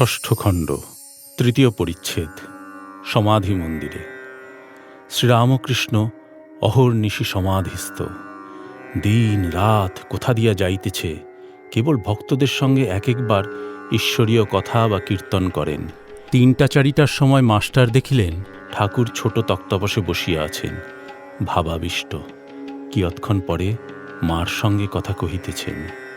ষষ্ঠ খণ্ড, তৃতীয় পরিচ্ছেদ, সমাধি মন্দিরে। শ্রীরামকৃষ্ণ অহর্নিশি সমাধিস্থ। দিন রাত কোথা দিয়া যাইতেছে, কেবল ভক্তদের সঙ্গে এক একবার ঈশ্বরীয় কথা বা কীর্তন করেন। তিনটা চারিটার সময় মাস্টার দেখিলেন, ঠাকুর ছোট তক্তপসে বসিয়া আছেন। ভাবাবিষ্ট, কিয়ৎক্ষণ পরে মার সঙ্গে কথা কহিতেছেন।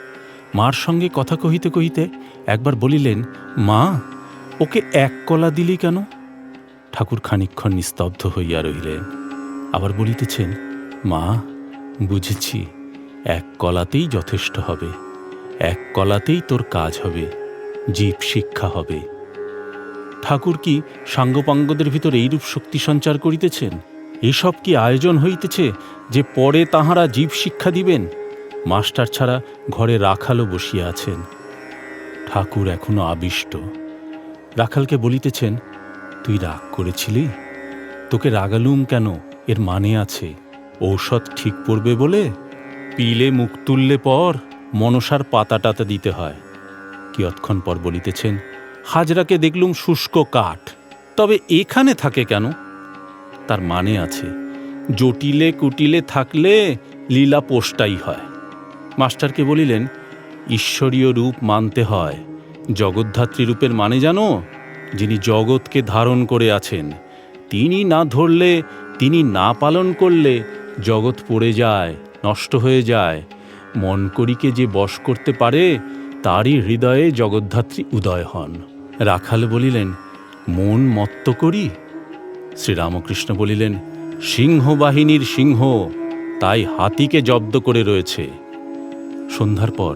মার সঙ্গে কথা কহিতে কহিতে একবার বলিলেন, মা, ওকে এক কলা দিলি কেন? ঠাকুর খানিক্ষণ নিস্তব্ধ হইয়া রহিলেন। আবার বলিতেছেন, মা, বুঝেছি, এক কলাতেই যথেষ্ট হবে, এক কলাতেই তোর কাজ হবে, জীব শিক্ষা হবে। ঠাকুর কি সাঙ্গপাঙ্গদের ভিতর এইরূপ শক্তি সঞ্চার করিতেছেন? এসব কি আয়োজন হইতেছে যে পরে তাহারা জীব শিক্ষা দিবেন? মাস্টার ছাড়া ঘরে রাখালও বসিয়া আছেন। ঠাকুর এখনও আবিষ্ট। রাখালকে বলিতেছেন, তুই রাগ করেছিলি? তোকে রাগালুম কেন? এর মানে আছে। ঔষধ ঠিক পড়বে বলে? পিলে মুখ তুললে পর মনসার পাতা টাতা দিতে হয়। কিয়ৎক্ষণ পর বলিতেছেন, হাজরাকে দেখলুম শুষ্ক কাঠ। তবে এখানে থাকে কেন? তার মানে আছে, জটিলে কুটিলে থাকলে লীলা পোষ্টাই হয়। মাস্টারকে বলিলেন, ঈশ্বরীয় রূপ মানতে হয়। জগদ্ধাত্রী রূপের মানে জানো, যিনি জগৎকে ধারণ করে আছেন, তিনি না ধরলে, তিনি না পালন করলে জগৎ পড়ে যায়, নষ্ট হয়ে যায়। মন করিকে যে বশ করতে পারে, তারই হৃদয়ে জগদ্ধাত্রী উদয় হন। রাখাল বলিলেন, মন মত্ত করি? শ্রীরামকৃষ্ণ বলিলেন সিংহ বাহিনীর সিংহ, তাই হাতিকে জব্দ করে রয়েছে। সন্ধ্যার পর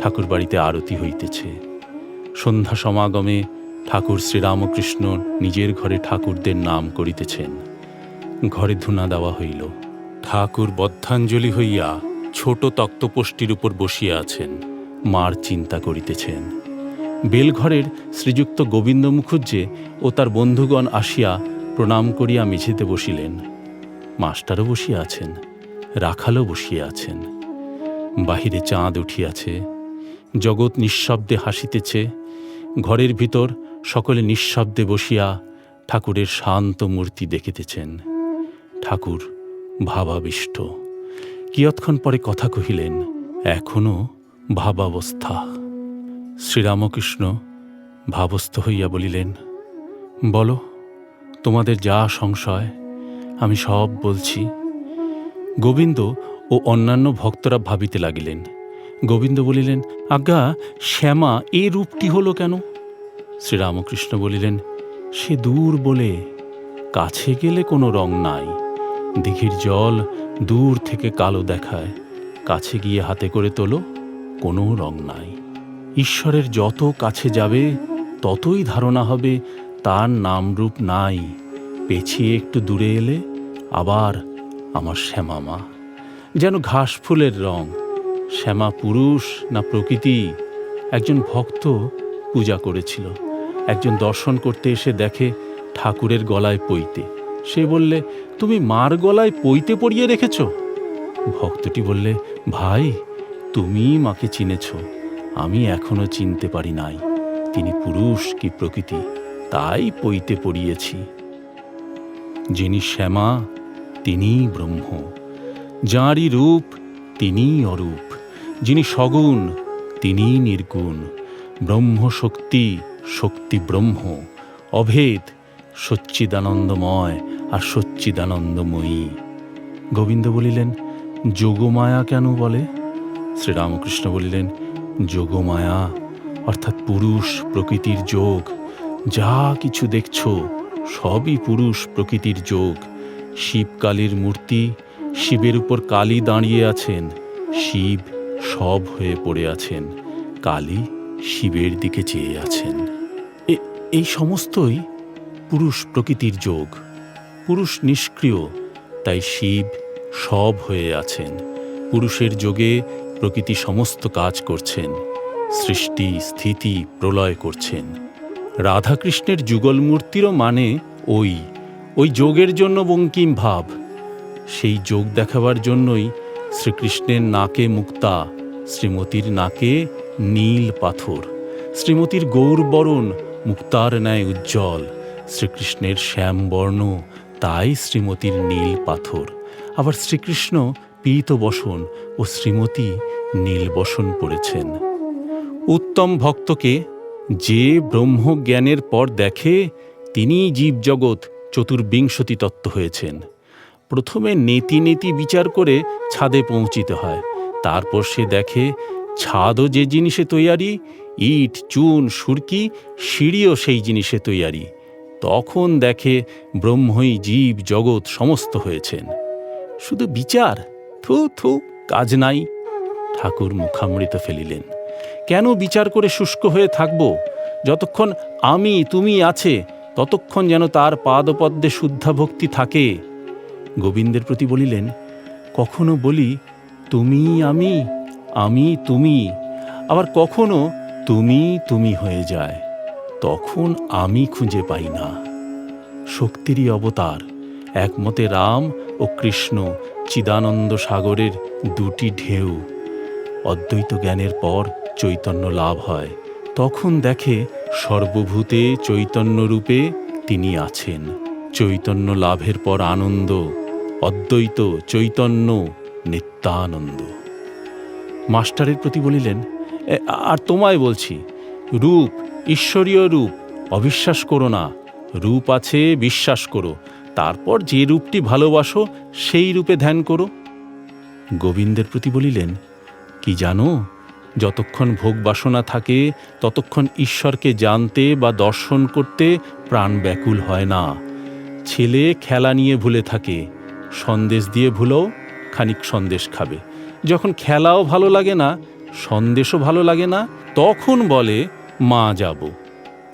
ঠাকুর বাড়িতে আরতি হইতেছে। সন্ধ্যা সমাগমে ঠাকুর শ্রীরামকৃষ্ণ নিজের ঘরে ঠাকুরদের নাম করিতেছেন। ঘরে ধুনা দেওয়া হইল। ঠাকুর বদ্ধাঞ্জলি হইয়া ছোট তক্তপোষ্টির উপর বসিয়া আছেন, মার চিন্তা করিতেছেন। বেলঘরের শ্রীযুক্ত গোবিন্দ মুখুজ্জে ও তার বন্ধুগণ আসিয়া প্রণাম করিয়া মেঝেতে বসিলেন। মাস্টারও বসিয়া আছেন, রাখালও বসিয়া আছেন। বাহিরে চাঁদ উঠিয়াছে, জগৎ নিঃশব্দে হাসিতেছে, ঘরের ভিতর সকলে নিঃশব্দে বসিয়া ঠাকুরের শান্ত মূর্তি দেখিতেছেন। ঠাকুর ভাবাবিষ্ট, কিয়ৎক্ষণ পরে কথা কহিলেন, এখনও ভাবাবস্থা। শ্রীরামকৃষ্ণ ভাবস্থ হইয়া বলিলেন, বলো, তোমাদের যা সংশয়, আমি সব বলছি। গোবিন্দ ও অন্যান্য ভক্তরা ভাবিতে লাগিলেন। গোবিন্দ বলিলেন, আজ্ঞা, শ্যামা, এ রূপটি হলো কেন? শ্রীরামকৃষ্ণ বলিলেন, সে দূর বলে, কাছে গেলে কোনো রং নাই। দিঘির জল দূর থেকে কালো দেখায়, কাছে গিয়ে হাতে করে তোলো, কোনো রং নাই। ঈশ্বরের যত কাছে যাবে, ততই ধারণা হবে, তার নামরূপ নাই। পেছিয়ে একটু দূরে এলে, আবার আমার শ্যামা মা যেন ঘাস ফুলের রং, শ্যামা পুরুষ না প্রকৃতি, একজন ভক্ত পূজা করেছিল। একজন দর্শন করতে এসে দেখে ঠাকুরের গলায় পইতে সে বললে, তুমি মার গলায় পইতে পরিয়ে রেখেছ? ভক্তটি বললে, ভাই, তুমি মাকে চিনেছ, আমি এখনও চিনতে পারি নাই। তিনি পুরুষ কি প্রকৃতি, তাই পইতে পড়িয়েছি যিনি শ্যামা, তিনিই ব্রহ্ম। যাঁরই রূপ, তিনিই অরূপ। যিনি সগুণ, তিনিই নির্গুণ। ব্রহ্ম শক্তি শক্তি ব্রহ্ম। অভেদ, সচ্চিদানন্দময় আর সচ্চিদানন্দময়ী। গোবিন্দ বলিলেন, যোগমায়া কেন বলে? শ্রীরামকৃষ্ণ বলিলেন, যোগমায়া, অর্থাৎ পুরুষ প্রকৃতির যোগ। যা কিছু দেখছ, সবই পুরুষ প্রকৃতির যোগ। শিবকালীর মূর্তি শিবের উপর কালী দাঁড়িয়ে আছেন। শিব সব হয়ে পড়ে আছেন। কালী শিবের দিকে চেয়ে আছেন। এই সমস্তই পুরুষ প্রকৃতির যোগ। পুরুষ নিষ্ক্রিয়, তাই শিব সব হয়ে আছেন। পুরুষের যোগে প্রকৃতি সমস্ত কাজ করছেন। সৃষ্টি, স্থিতি প্রলয় করছেন। রাধাকৃষ্ণের যুগল মূর্তিরও মানে ওই। ওই যোগের জন্য বঙ্কিম ভাব। সেই যোগ দেখাবার জন্যই শ্রীকৃষ্ণের নাকে মুক্তা, শ্রীমতীর নাকে নীল পাথর। শ্রীমতীর গৌরবরণ মুক্তার ন্যায় উজ্জ্বল। শ্রীকৃষ্ণের শ্যামবর্ণ তাই শ্রীমতীর নীল পাথর। আবার শ্রীকৃষ্ণ পীত বসন ও শ্রীমতী নীল বসন পড়েছেন। উত্তম ভক্তকে যে ব্রহ্মজ্ঞানের পর দেখে, তিনিই জীবজগৎ চতুর্বিংশতি তত্ত্ব হয়েছেন। প্রথমে নেতি নেতি বিচার করে ছাদে পৌঁছিতে হয়। তারপর সে দেখে, ছাদও যে জিনিসে তৈয়ারি, ইট, চুন, সুরকি, সিঁড়িও সেই জিনিসে তৈয়ারি। তখন দেখে ব্রহ্মই জীব, জগৎ সমস্ত হয়েছেন। শুধু বিচার? থু থু, কাজ নাই। ঠাকুর মুখামৃত ফেলিলেন। কেন বিচার করে শুষ্ক হয়ে থাকব? যতক্ষণ আমি, তুমি আছে, ততক্ষণ যেন তার পাদপদ্মে শুদ্ধা ভক্তি থাকে। গোবিন্দের প্রতি বলিলেন, কখনো বলি তুমি আমি আমি তুমি। আবার কখনো তুমি তুমি হয়ে যায়, তখন আমি খুঁজে পাই না। শক্তিরই অবতার, একমতে রাম ও কৃষ্ণ চিদানন্দ সাগরের দুটি ঢেউ। অদ্বৈত জ্ঞানের পর চৈতন্য লাভ হয়, তখন দেখে সর্বভূতে চৈতন্য রূপে তিনি আছেন। চৈতন্য লাভের পর আনন্দ অদ্বৈত চৈতন্য নিত্যানন্দ। মাস্টারের প্রতি বলিলেন আর তোমায় বলছি, রূপ, ঈশ্বরীয় রূপ, অবিশ্বাস করো না। রূপ আছে, বিশ্বাস করো। তারপর যে রূপটি ভালোবাসো, সেই রূপে ধ্যান করো। গোবিন্দের প্রতি বলিলেন, কি জানো, যতক্ষণ ভোগ বাসনা থাকে, ততক্ষণ ঈশ্বরকে জানতে বা দর্শন করতে প্রাণ ব্যাকুল হয় না। ছেলে খেলা নিয়ে ভুলে থাকে সন্দেশ দিয়ে ভুলেও খানিক সন্দেশ খাবে। যখন খেলাও ভালো লাগে না, সন্দেশও ভালো লাগে না, তখন বলে, মা যাব।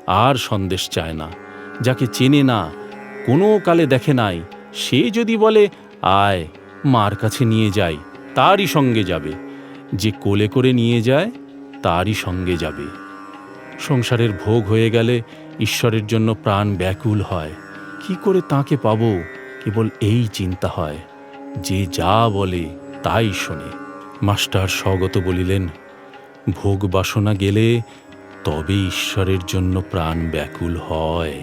আর সন্দেশ চায় না। যাকে চেনে না, কোনো কালে দেখে নাই। সে যদি বলে, আয়, মার কাছে নিয়ে যাই, তারই সঙ্গে যাবে। যে কোলে করে নিয়ে যায়, তারই সঙ্গে যাবে। সংসারের ভোগ হয়ে গেলে ঈশ্বরের জন্য প্রাণ ব্যাকুল হয়। কি করে তাকে পাব? কেবল এই চিন্তা হয়, যে যা বলে তাই শোনে। মাস্টার স্বগত বলিলেন, ভোগ বাসনা গেলে তবে ঈশ্বরের জন্য প্রাণ ব্যাকুল হয়।